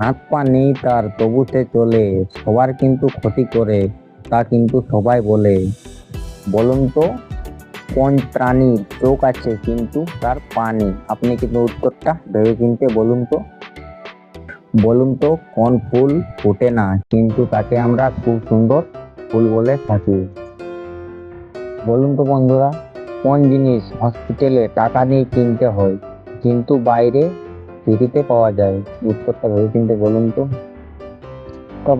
হাত পা নেই তার তবু সে চলে, সবার কিন্তু ক্ষতি করে, তা কিন্তু সবাই বলে। বলুন তো, কোন প্রাণীর চোখ আছে কিন্তু তার পা নেই আপনি কিন্তু উত্তরটা ভেবে কিনতে বলুন তো? বলুন তো, কোন ফুল ফোটে না কিন্তু তাকে আমরা খুব সুন্দর ফুল বলে থাকি? বলুন তো বন্ধুরা, কোন জিনিস হসপিটালে টাকা নিয়ে কিনতে হয় কিন্তু বাইরে ফ্রিতে পাওয়া যায়। উত্তরটা ভেবে চিনতে বলুন তো?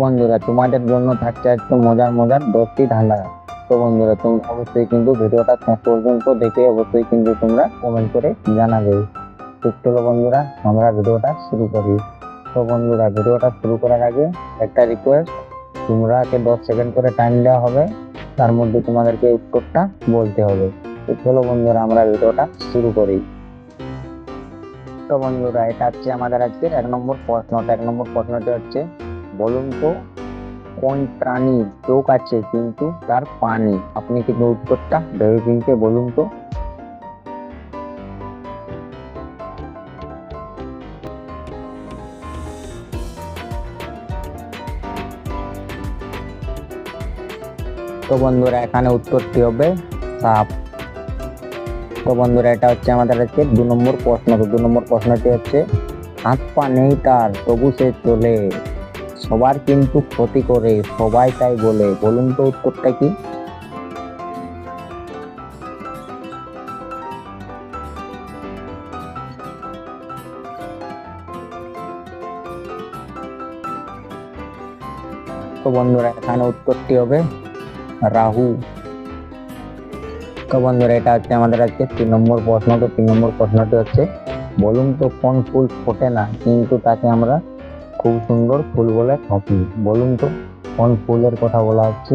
বন্ধুরা, তোমাদের জন্য থাকছে একটু মজার মজার দশটি ধাঁধা। তো বন্ধুরা তুমি অবশ্যই কিন্তু ভিডিওটা শেষ পর্যন্ত দেখে অবশ্যই কিন্তু তোমরা কমেন্ট করে জানাবে। তো চলো বন্ধুরা, আমরা ভিডিওটা শুরু করি। তো বন্ধুরা, ভিডিওটা শুরু করার আগে একটা রিকোয়েস্ট তোমরাকে দশ সেকেন্ড করে টাইম দেওয়া হবে। তার মধ্যে তোমাদেরকে উত্তরটা বলতে হবে। তো চলো বন্ধুরা, আমরা ভিডিওটা শুরু করি। তো বন্ধুরা, এটা হচ্ছে আমাদের আজকের এক নম্বর প্রশ্নটা এক নম্বর প্রশ্নটি হচ্ছে, বলুন তো, কোন প্রাণীর চোখ আছে কিন্তু তার পা নেই? আপনি কিন্তু উত্তরটা ভেবে চিনতে বলুন তো। তো বন্ধুরা, এখানে উত্তরটি হবে সাপ। তো বন্ধুরা, এটা হচ্ছে আমাদের হচ্ছে দু নম্বর প্রশ্ন। তো দু নম্বর প্রশ্নটি হচ্ছে, হাত পা নেই তার, তবু সে চলে। সবার কিন্তু ক্ষতি করে, সবাই তাই বলে। বলুন তো উত্তরটা কি? তো বন্ধুরা, এখানে উত্তরটি হবে, রাহু। তো বন্ধুরা, এটা হচ্ছে আমাদের আজকে তিন নম্বর প্রশ্ন। তো তিন নম্বর প্রশ্নটি হচ্ছে, বলুন তো কোন ফুল ফোটে না, কিন্তু তাকে আমরা খুব সুন্দর ফুল বলে থাকি। বলুন তো কোন ফুলের কথা বলা হচ্ছে?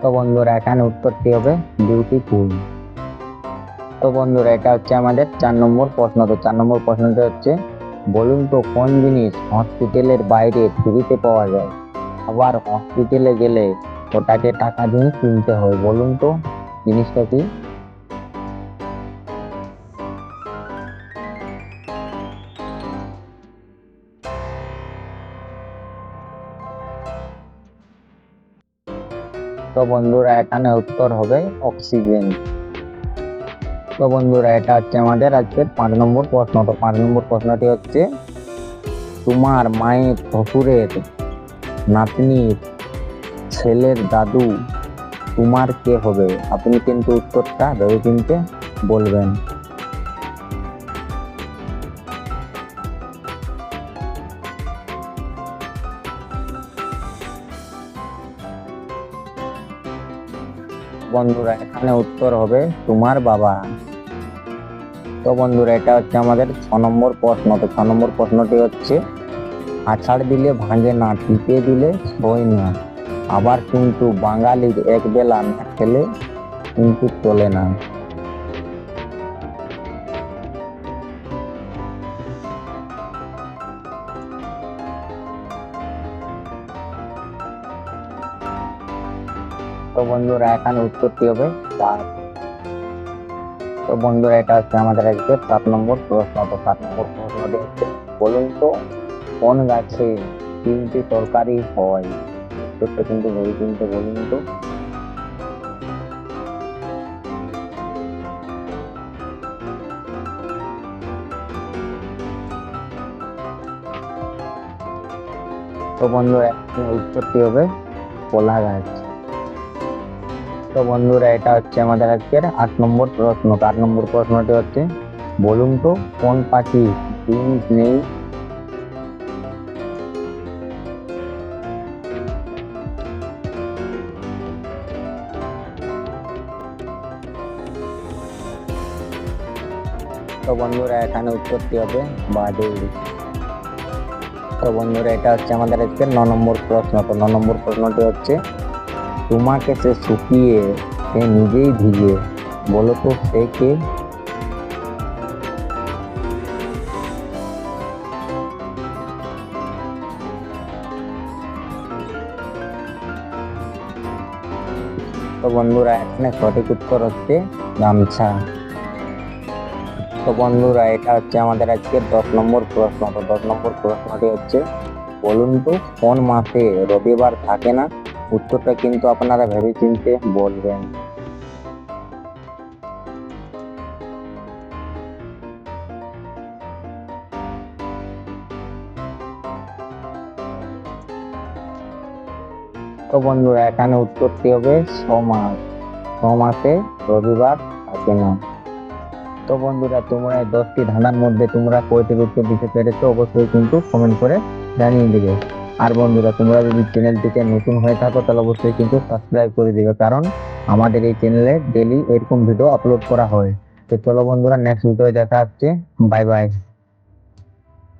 তো বন্ধুরা, এখানে উত্তরটি হবে বিউটিফুল তো বন্ধুরা, এটা হচ্ছে আমাদের চার নম্বর প্রশ্ন। তো চার নম্বর প্রশ্নটা হচ্ছে, বলুন তো কোন জিনিস হসপিটালের বাইরে ফ্রিতে পাওয়া যায়? আবার হসপিটালে গেলে ওটাকে টাকা দিয়ে কিনতে হয়, বলুন তো জিনিসটা কি? তো বন্ধুরা, এখানে উত্তর হবে অক্সিজেন তো বন্ধুরা, এটা হচ্ছে আমাদের আজকের পাঁচ নম্বর প্রশ্ন। তো পাঁচ নম্বর প্রশ্নটি হচ্ছে, তোমার মায়ের শ্বশুরের নাতনির ছেলের দাদু তোমার কে হবে? আপনি কিন্তু উত্তরটা ভেবে চিনতে বলবেন। বন্ধুরা, এখানে উত্তর হবে তোমার বাবা। তো বন্ধুরা, এটা হচ্ছে আমাদের ছ নম্বর প্রশ্ন। তো ছ নম্বর প্রশ্নটি হচ্ছে আছাড় দিলে ভাঙে না, টিপে দিলে সই না। আবার কিন্তু বাঙালির এক বেলা না খেলে কিন্তু চলে না। তো বন্ধুরা, এখানে উত্তরটি হবে চার। তো বন্ধুরা, এটা হচ্ছে আমাদের আজকে সাত নম্বর প্রশ্ন। তো সাত নম্বর প্রশ্নটি হচ্ছে, বলুন তো, কোন গাছে তিনটি তরকারি হয়? উত্তরটা কিন্তু ভেবে চিনতে বলুন তো। তো বন্ধুরা উত্তরটি হবে কলা গাছ। তো বন্ধুরা, এটা হচ্ছে আমাদের আজকের আট নম্বর প্রশ্ন। আট নম্বর প্রশ্নটি হচ্ছে, বলুন তো কোন পাখি ডিম নেই? তো বন্ধুরা, এখানে উত্তরটি হবে বাদুড়। তো বন্ধুরা, এটা হচ্ছে আমাদের আজকে ন নম্বর প্রশ্ন। তো ন নম্বর প্রশ্নটি হচ্ছে তোমাকে সে শুকিয়ে, সে নিজেই ভিজে বলো তো সে কে? তো বন্ধুরা, এখানে সঠিক উত্তর হচ্ছে গামছা। তো বন্ধুরা, এটা হচ্ছে আমাদের আজকের দশ নম্বর প্রশ্ন। তো দশ নম্বর প্রশ্নটি হচ্ছে, বলুন তো কোন মাসে রবিবার থাকে না? উত্তরটা কিন্তু আপনারা ভেবে চিনতে বলবেন। তো বন্ধুরা, এখানে উত্তরটি হবে ছ মাস ছ মাসে রবিবার থাকে না। তো বন্ধুরা, তোমরা দশটি ধাঁধার মধ্যে তোমরা কয়টির উত্তর দিতে পেরেছ, অবশ্যই কিন্তু কমেন্ট করে জানিয়ে দিবে। আর বন্ধুরা, তোমরা যদি চ্যানেলটিতে নতুন হয়ে থাকো, তাহলে অবশ্যই কিন্তু সাবস্ক্রাইব করে দিবে। কারণ আমাদের এই চ্যানেলে ডেলি এরকম ভিডিও আপলোড করা হয়। তো চলো বন্ধুরা নেক্সট ভিডিও দেখা হচ্ছে। Bye bye